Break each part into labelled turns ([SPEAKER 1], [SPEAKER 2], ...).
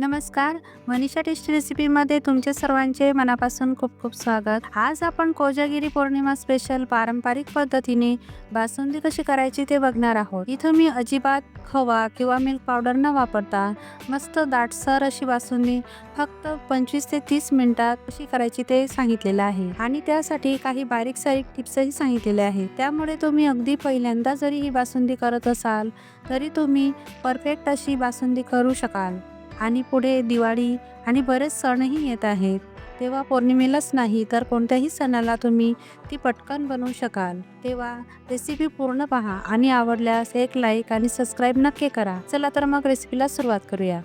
[SPEAKER 1] नमस्कार मनीषा टेस्टी रेसिपीमध्ये तुमचे सर्वांचे मनापासून खूप खूप स्वागत. आज आपण कोजागिरी पौर्णिमा स्पेशल पारंपरिक पद्धतीने बासुंदी कशी करायची ते बघणार आहोत. इथं मी अजिबात खवा किंवा मिल्क पावडर न वापरता मस्त दाटसर अशी बासुंदी फक्त पंचवीस ते तीस मिनिटात कशी करायची ते सांगितलेलं आहे. आणि त्यासाठी काही बारीक सारीक टिप्सही सांगितलेले आहेत. त्यामुळे तुम्ही अगदी पहिल्यांदा जरी ही बासुंदी करत असाल तरी तुम्ही परफेक्ट अशी बासुंदी करू शकाल. आणि पुढे दिवाळी आणि बरेच सणही येत आहेत. तेव्हा पौर्णिमेलाच नाही तर कोणत्याही सणाला तुम्ही ती पटकन बनवू शकाल. तेव्हा रेसिपी पूर्ण पहा आणि आवडल्यास एक लाईक आणि सबस्क्राईब नक्की करा. चला तर मग रेसिपीला सुरुवात करूया.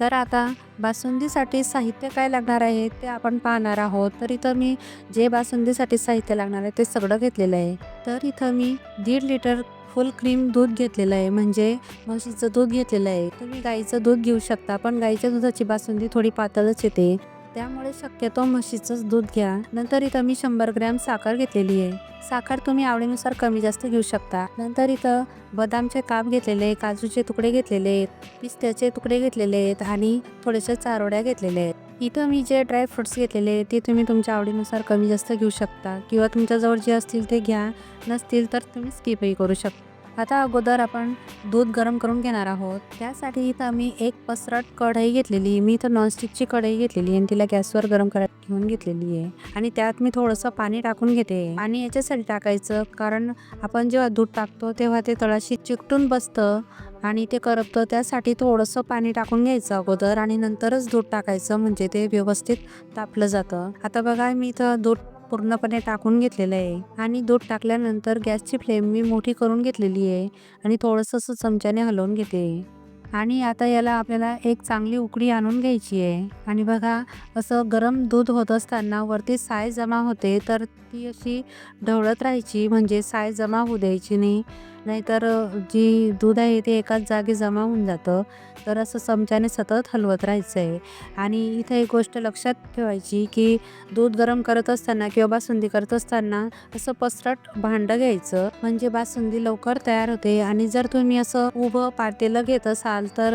[SPEAKER 1] तर आता बासुंदीसाठी साहित्य काय लागणार आहे ते आपण पाहणार आहोत. तर इथं मी जे बासुंदीसाठी साहित्य लागणार आहे ते सगळं घेतलेलं आहे. तर इथं मी दीड लिटर फुल क्रीम दूध घेतलेलं आहे. म्हणजे म्हशीचं दूध घेतलेलं आहे. तुम्ही गाईचं दूध घेऊ शकता पण गाईच्या दुधाची बासुंदी थोडी पातळच येते. त्यामुळे शक्यतो म्हशीचंच दूध घ्या. नंतर इथं मी शंभर ग्रॅम साखर घेतलेली आहे. साखर तुम्ही आवडीनुसार कमी जास्त घेऊ शकता. नंतर इथं बदामचे काप घेतलेले आहे काजूचे तुकडे घेतलेले आहेत पिस्त्याचे तुकडे घेतलेले आहेत आणि थोडेसे चारोड्या घेतलेल्या आहेत. इथं मी जे ड्राय फ्रुट्स घेतलेले ते तुम्ही तुमच्या आवडीनुसार कमी जास्त घेऊ शकता. किंवा तुमच्याजवळ जे असतील ते घ्या नसतील तर तुम्ही स्किपही करू शकता. आता अगोदर आपण दूध गरम करून घेणार आहोत. त्यासाठी इथं आम्ही एक पसरट कढई घेतलेली मी इथं नॉनस्टिकची कढई घेतलेली आहे आणि तिला गॅसवर गरम करायला घेऊन घेतलेली आहे. आणि त्यात मी थोडंसं पाणी टाकून घेते. आणि याच्यासाठी टाकायचं कारण आपण जेव्हा दूध टाकतो तेव्हा ते तळाशी चिकटून बसतं. आणि ते करपतं त्यासाठी थोडंसं पाणी टाकून घ्यायचं अगोदर आणि नंतरच दूध टाकायचं म्हणजे ते व्यवस्थित तापलं जातं. आता बघा मी इथं दूध पूर्णपणे टाकून घेतलेलं आहे. आणि दूध टाकल्यानंतर गॅसची फ्लेम मी मोठी करून घेतलेली आहे आणि थोडंसं असं चमच्याने हलवून घेते. आणि आता याला आपल्याला एक चांगली उकडी आणून घ्यायची आहे. आणि बघा असं गरम दूध होत असताना वरती साय जमा होते तर ती अशी ढवळत राहायची म्हणजे साय जमा होऊ द्यायची नाही. नाहीतर जी दूध आहे ते एकाच जागी जमा होऊन जातं. तर असं चमच्याने सतत हलवत राहायचं आहे आणि इथं एक गोष्ट लक्षात ठेवायची की दूध गरम करत असताना किंवा बासुंदी करत असताना असं पसरट भांडं घ्यायचं. म्हणजे बासुंदी लवकर तयार होते आणि जर तुम्ही असं उभं पातेलं घेत असाल तर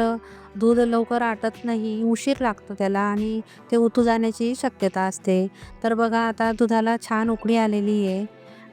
[SPEAKER 1] दूध लवकर आटत नाही उशीर लागतो त्याला आणि ते उतू जाण्याची शक्यता असते. तर बघा आता दुधाला छान उकळी आलेली आहे.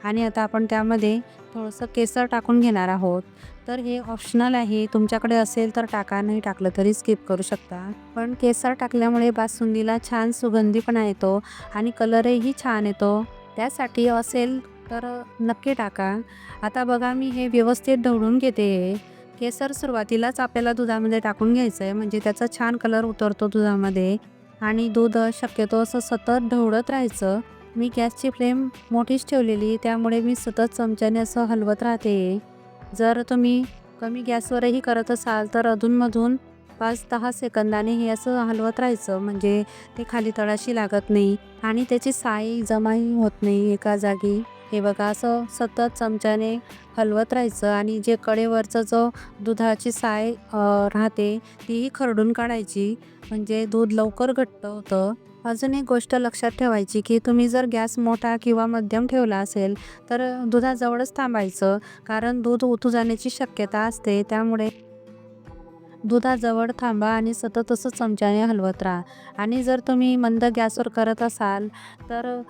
[SPEAKER 1] आणि आता आपण त्यामध्ये थोडंसं केसर टाकून घेणार आहोत. तर हे ऑप्शनल आहे. तुमच्याकडे असेल तर टाका नाही टाकलं तरी स्किप करू शकता. पण केसर टाकल्यामुळे बासुंदीला छान सुगंधीपणा येतो आणि कलरही छान येतो. त्यासाठी असेल तर नक्की टाका. आता बघा मी हे व्यवस्थित ढवळून घेते. केसर सुरुवातीलाच आपल्याला दुधामध्ये टाकून घ्यायचं आहे म्हणजे त्याचा छान कलर उतरतो दुधामध्ये. आणि दूध शक्यतो असं सतत ढवळत राहायचं. मी गॅसची फ्लेम मोठीच ठेवलेली त्यामुळे मी सतत चमच्याने असं हलवत राहते. जर तुम्ही कमी गॅसवरही करत असाल तर अधूनमधून पाच दहा सेकंदाने हे असं हलवत राहायचं म्हणजे ते खाली तळाशी लागत नाही आणि त्याची साई जमाही होत नाही एका जागी. हे बघा असं सतत चमच्याने हलवत राहायचं आणि जे कडेवरचं जो दुधाची साय राहते तीही खरडून काढायची. म्हणजे दूध लवकर घट्ट होतं. अजून एक गोष्ट लक्षात ठेवायची की तुम्ही जर गॅस मोठा किंवा मध्यम ठेवला असेल तर दुधाजवळच थांबायचं कारण दूध उतू जाण्याची शक्यता असते. त्यामुळे दुधाजवळ थांबा आणि सतत असं चमच्याने हलवत राहा. आणि जर तुम्ही मंद गॅसवर करत असाल तर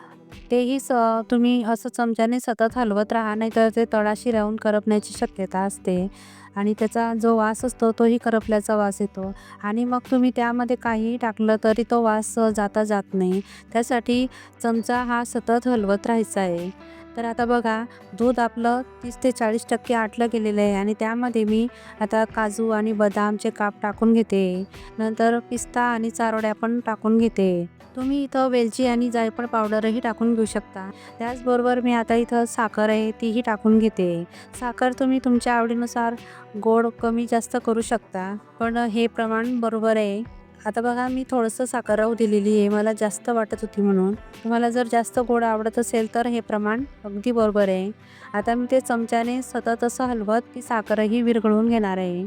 [SPEAKER 1] तेही स तुम्ही असं चमच्याने सतत हलवत राहा नाहीतर ते तळाशी राहून करपण्याची शक्यता असते. आणि त्याचा जो वास असतो तोही करपल्याचा वास येतो. आणि मग तुम्ही त्यामध्ये काहीही टाकलं तरी तो वास जाता जात नाही. त्यासाठी चमचा हा सतत हलवत राहायचा आहे. तर आता बघा दूध आपलं तीस ते चाळीस टक्के आटलं गेलेलं आहे आणि त्यामध्ये मी आता काजू आणि बदामचे काप टाकून घेते. नंतर पिस्ता आणि चारोड्या पण टाकून घेते. तुम्ही इथं वेलची आणि जायफळ पावडरही टाकून घेऊ शकता. त्याचबरोबर मी आता इथं साखर आहे तीही टाकून घेते. साखर तुम्ही तुमच्या आवडीनुसार गोड कमी जास्त करू शकता. पण हे प्रमाण बरोबर आहे. आता बघा मी थोडंसं साखर राहू दिलेली आहे. मला जास्त वाटत होती म्हणून. तुम्हाला जर जास्त गोड आवडत असेल तर हे प्रमाण अगदी बरोबर आहे. आता मी ते चमच्याने सतत असं हलवत ती साखरही विरघळून घेणार आहे.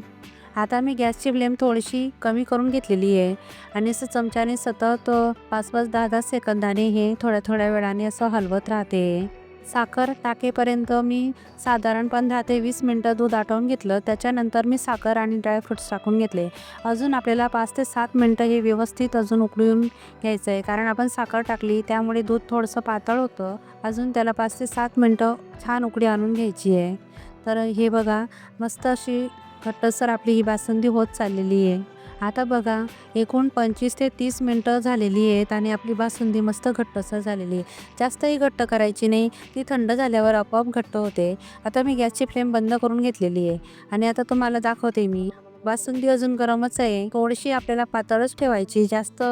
[SPEAKER 1] आता मी गॅसची फ्लेम थोडीशी कमी करून घेतलेली आहे. आणि असं चमच्याने सतत पाच पाच दहा दहा सेकंदाने हे थोड्या थोड्या वेळाने असं हलवत राहते. साखर टाकेपर्यंत मी साधारण पंधरा ते वीस मिनटं दूध आटवून घेतलं. त्याच्यानंतर मी साखर आणि ड्रायफ्रुट्स टाकून घेतले. अजून आपल्याला पाच ते सात मिनटं हे व्यवस्थित अजून उकळून घ्यायचं आहे कारण आपण साखर टाकली त्यामुळे दूध थोडंसं पातळ होतं. अजून त्याला पाच ते सात मिनटं छान उकळी आणून घ्यायची आहे. तर हे बघा मस्त अशी घट्टसर आपली ही बासुंदी होत चाललेली आहे. आता बघा एकूण पंचवीस ते तीस मिनटं झालेली आहेत आणि आपली बासुंदी मस्त घट्टसर झालेली आहे. जास्तही घट्ट करायची नाही ती थंड झाल्यावर आपोआप घट्ट होते. आता मी गॅसची फ्लेम बंद करून घेतलेली आहे आणि आता तुम्हाला दाखवते मी. बासुंदी अजून गरमच आहे. थोडीशी आपल्याला पातळच ठेवायची जास्त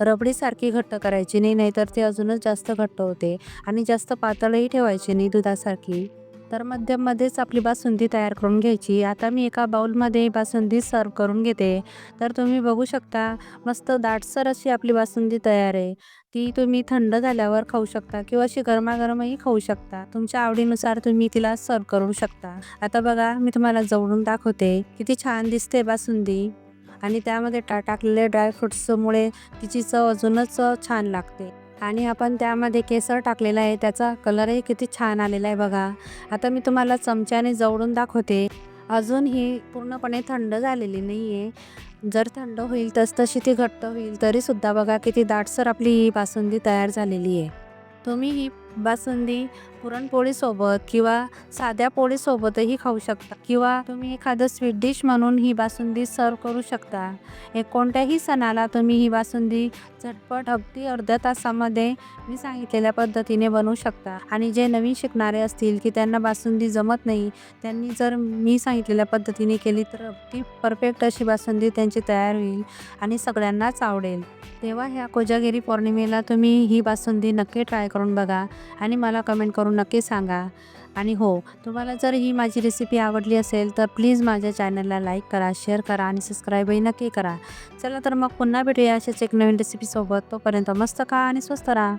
[SPEAKER 1] रबडीसारखी घट्ट करायची नाही नाहीतर ते अजूनच जास्त घट्ट होते आणि जास्त पातळही ठेवायची नाही दुधासारखी. तर मध्यममध्येच आपली बासुंदी तयार करून घ्यायची. आता मी एका बाउलमध्ये बासुंदी सर्व करून घेते. तर तुम्ही बघू शकता मस्त दाटसर अशी आपली बासुंदी तयार आहे. ती तुम्ही थंड झाल्यावर खाऊ शकता किंवा अशी गरमागरमही खाऊ शकता. तुमच्या आवडीनुसार तुम्ही तिला सर्व करू शकता. आता बघा मी तुम्हाला जवळून दाखवते. किती छान दिसते बासुंदी. आणि त्यामध्ये टा टाकलेले ड्रायफ्रुट्समुळे तिची चव अजूनच छान लागते. आणि आपण त्यामध्ये केसर टाकलेला आहे. त्याचा कलरही किती छान आलेला आहे बघा. आता मी तुम्हाला चमच्याने जवळून दाखवते. अजून ही पूर्णपणे थंड झालेली नाही आहे जर थंड होईल तस तशी ती घट्ट होईल तरीसुद्धा बघा किती दाटसर आपली ही बासुंदी तयार झालेली आहे. तुम्ही ही बासुंदी पुरणपोळीसोबत किंवा साध्या पोळीसोबतही खाऊ शकता. किंवा तुम्ही एखादं स्वीट डिश म्हणून ही बासुंदी सर्व करू शकता. एक कोणत्याही सणाला तुम्ही ही बासुंदी झटपट अगदी अर्ध्या तासामध्ये मी सांगितलेल्या पद्धतीने बनवू शकता. आणि जे नवीन शिकणारे असतील की त्यांना बासुंदी जमत नाही त्यांनी जर मी सांगितलेल्या पद्धतीने केली तर अगदी परफेक्ट अशी बासुंदी त्यांची तयार होईल आणि सगळ्यांनाच आवडेल. तेव्हा ह्या कोजागिरी पौर्णिमेला तुम्ही ही बासुंदी नक्की ट्राय करून बघा. आणि मला कमेंट करून नक्की सांगा. आणि हो तुम्हाला जर ही माझी रेसिपी आवडली असेल तर प्लीज माझ्या चॅनलला लाईक करा शेअर करा आणि सबस्क्राईबही नक्की करा. चला तर मग पुन्हा भेटूया अशाच एक नवीन रेसिपीसोबत तोपर्यंत मस्त खा आणि स्वस्त राहा.